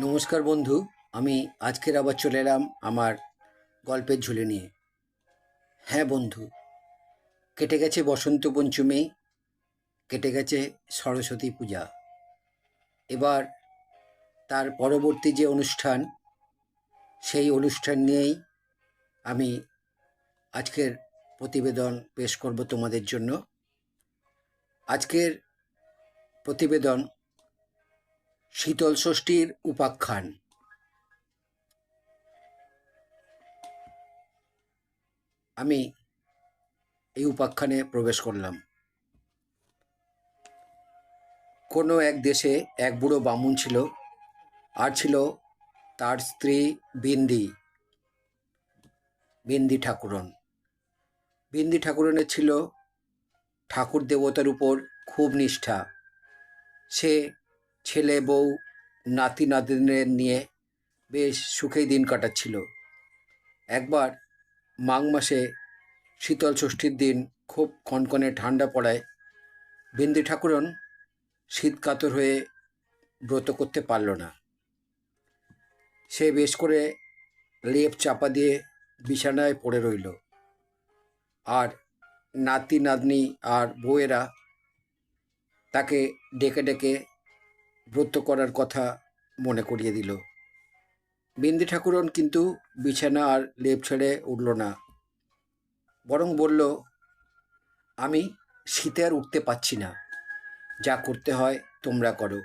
নমস্কার বন্ধু, আমি আজকের আবার চলে এলাম আমার গল্পের ঝুলে নিয়ে। হ্যাঁ বন্ধু, কেটে গেছে বসন্ত পঞ্চমী, কেটে গেছে সরস্বতী পূজা। এবার তার পরবর্তী যে অনুষ্ঠান, সেই অনুষ্ঠান নিয়েই আমি আজকের প্রতিবেদন পেশ করব তোমাদের জন্য। আজকের প্রতিবেদন শীতল ষষ্ঠীর উপাখ্যান। আমি এই উপাখ্যানে প্রবেশ করলাম। কোনো এক দেশে এক বুড়ো বামুন ছিল, আর ছিল তার স্ত্রী বিন্দি বিন্দি ঠাকুরন। বিন্দি ঠাকুরনের ছিল ঠাকুর দেবতার উপর খুব নিষ্ঠা। সে ছেলে, বউ, নাতি নাতিনের নিয়ে বেশ সুখেই দিন কাটাচ্ছিল। একবার মাঘ মাসে শীতল ষষ্ঠীর দিন খুব কনকনে ঠান্ডা পড়ায় বিন্দি ঠাকুরন শীত কাতর হয়ে ব্রত করতে পারল না। সে বেশ করে লেপ চাপা দিয়ে বিছানায় পড়ে রইল। আর নাতি, নাতনি আর বউয়েরা তাকে ডেকে ডেকে ব্রত করার কথা মনে করিয়ে দিল। বিন্দি ঠাকুরন কিন্তু বিছানা আর লেপ ছেড়ে উঠল না। বরং বলল, আমি শীতে আর উঠতে পারছি না। যা করতে হয় তোমরা করো।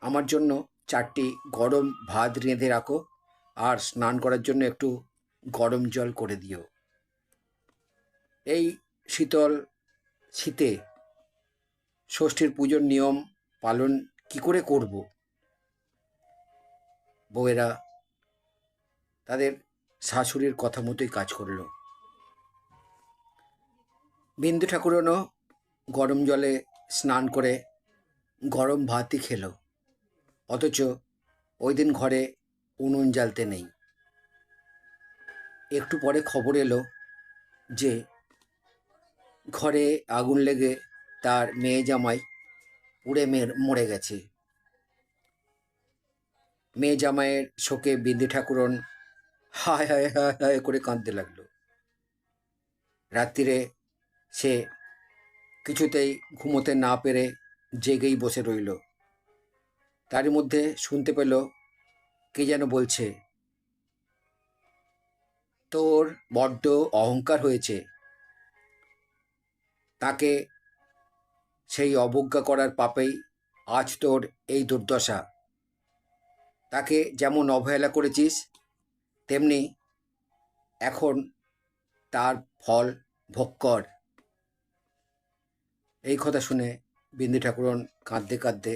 আমার জন্য চারটি গরম ভাত রেঁধে রাখো আর স্নান করার জন্য একটু গরম জল করে দিও। এই শীতল শীতে ষষ্ঠীর পুজোর নিয়ম পালন কি করে করব? বউয়েরা, তাদের শাশুড়ির কথা মতোই কাজ করল। বিন্দু ঠাকুরনও গরম জলে স্নান করে গরম ভাতই খেলো। অথচ ওই দিন ঘরে উনুন জ্বালতে নেই। একটু পরে খবর এলো যে, ঘরে আগুন লেগে তার মেয়ে জামাই পুড়ে মের, মরে গেছে। মেয়ে জামাইয়ের শোকে বিন্দি ঠাকুরন হায় হায় হায় হায় করে কাঁদতে লাগল। রাত্রিরে সে কিছুতেই ঘুমোতে না পেরে জেগেই বসে রইল। তারই মধ্যে শুনতে পেল, কে যেন বলছে, তোর বড্ড অহংকার হয়েছে। তাকে সেই অবজ্ঞা করার পাপেই আজ তোর এই দুর্দশা। তাকে যেমন অবহেলা করেছিস, তেমনি এখন তার ফল ভোগ কর। এই কথা শুনে বিন্দি ঠাকুরন কাঁদতে কাঁদতে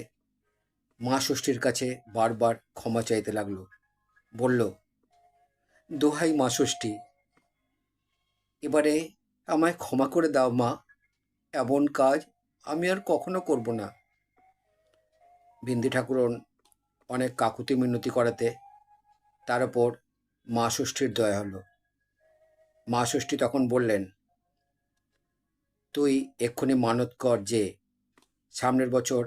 মা ষষ্ঠীর কাছে বারবার ক্ষমা চাইতে লাগল। বলল, দোহাই মা ষষ্ঠী, এবারে আমায় ক্ষমা করে দাও মা। এমন কাজ আমি আর কখনো করব না। বিন্দি ঠাকুরন অনেক কাকুতি মিনতি করাতে, তার ওপর মা ষষ্ঠীর দয়া হলো। মা ষষ্ঠী তখন বললেন, তুই এক্ষুনি মানত কর যে, সামনের বছর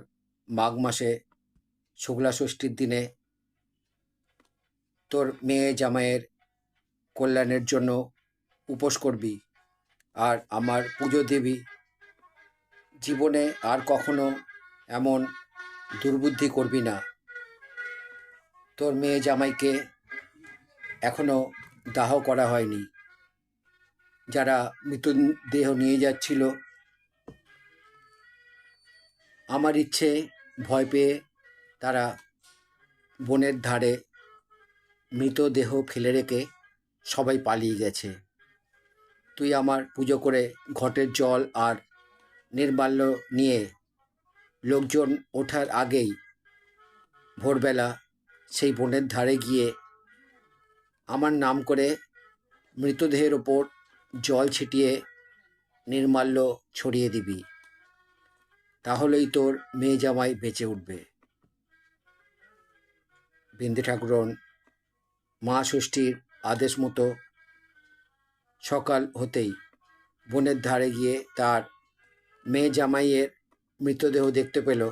মাঘ মাসে শুক্লা ষষ্ঠীর দিনে তোর মেয়ে জামাইয়ের কল্যাণের জন্য উপোস করবি, আর আমার পুজো দেবী জীবনে আর কখনো এমন দুর্বুদ্ধি করবি না। তোর মেয়ে জামাইকে এখনও দাহ করা হয়নি। যারা মৃতদেহ নিয়ে যাচ্ছিল, আমার ইচ্ছে ভয় পেয়ে তারা বনের ধারে মৃতদেহ ফেলে রেখে সবাই পালিয়ে গেছে। তুই আমার পুজো করে ঘটের জল আর নির্মাল্য নিয়ে লোকজন ওঠার আগেই ভোরবেলা সেই বনের ধারে গিয়ে আমার নাম করে মৃতদেহের ওপর জল ছিটিয়ে নির্মাল্য ছড়িয়ে দিবি। তাহলেই তোর মেয়ে জামাই বেঁচে উঠবে। বিন্দু ঠাকুরন, মা ষষ্ঠীর আদেশ মতো সকাল হতেই বনের ধারে গিয়ে তার মেয়ে জামাইয়ের মৃতদেহ দেখতে পেল।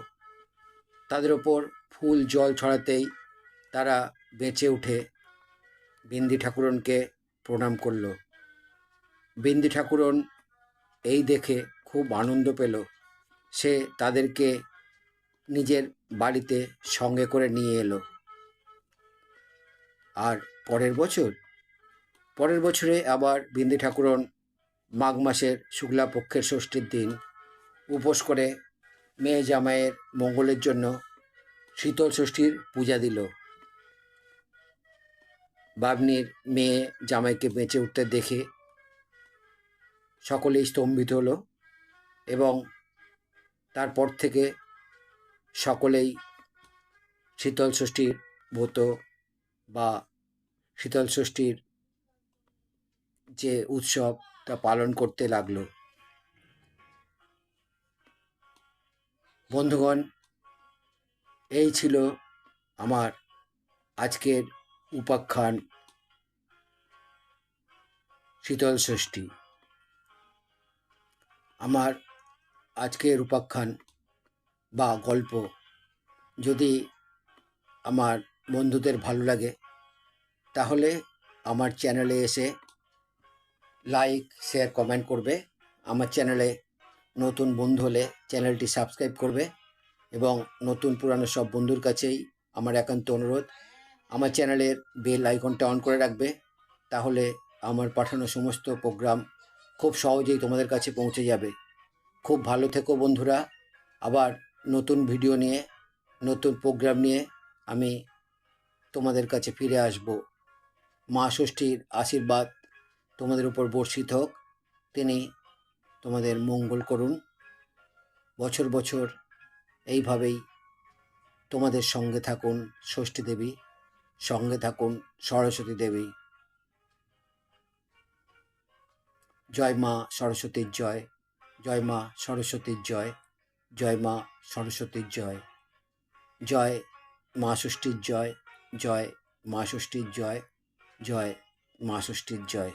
তাদের ওপর ফুল জল ছড়াতেই তারা বেঁচে উঠে বিন্দি ঠাকুরনকে প্রণাম করল। বিন্দি ঠাকুরন এই দেখে খুব আনন্দ পেল। সে তাদেরকে নিজের বাড়িতে সঙ্গে করে নিয়ে এলো। আর পরের বছর? পরের বছরে আবার বিন্দি ঠাকুরন মাঘ মাসের শুক্লা পক্ষের ষষ্ঠীর দিন উপোস করে মেয়ে জামাইয়ের মঙ্গলের জন্য শীতল ষষ্ঠীর পূজা দিল। বাবনির মেয়ে জামাইকে বেঁচে উঠতে দেখে সকলেই স্তম্ভিত হলো এবং তারপর থেকে সকলেই শীতল ষষ্ঠীর ব্রত বা শীতল ষষ্ঠীর যে উৎসব তা পালন করতে লাগল। বন্ধুগণ, এই ছিল আমার আজকের উপাখ্যান, শীতল ষষ্ঠী। আমার আজকের উপাখ্যান বা গল্প যদি আমার বন্ধুদের ভালো লাগে, তাহলে আমার চ্যানেলে এসে লাইক, শেয়ার, কমেন্ট করবে। আমার চ্যানেলে নতুন বন্ধু হলে চ্যানেলটি সাবস্ক্রাইব করবে এবং নতুন পুরানো সব বন্ধুর কাছেই আমার একান্ত অনুরোধ, আমার চ্যানেলের বেল আইকনটা অন করে রাখবে তাহলে আমার পাঠানো সমস্ত প্রোগ্রাম খুব সহজেই তোমাদের কাছে পৌঁছে যাবে। খুব ভালো থেকো বন্ধুরা, আবার নতুন ভিডিও নিয়ে, নতুন প্রোগ্রাম নিয়ে আমি তোমাদের কাছে ফিরে আসব। মা ষষ্ঠীর আশীর্বাদ তোমাদের উপর বর্ষিত হোক। তিনি তোমাদের মঙ্গল করুন। বছর বছর এইভাবেই তোমাদের সঙ্গে থাকুন ষষ্ঠী দেবী, সঙ্গে থাকুন সরস্বতী দেবী। জয় মা সরস্বতীর জয় জয় মা সরস্বতীর জয় জয় মা সরস্বতীর জয়। জয় মা ষষ্ঠীর জয় জয় মা ষষ্ঠীর জয় জয় মা ষষ্ঠীর জয়।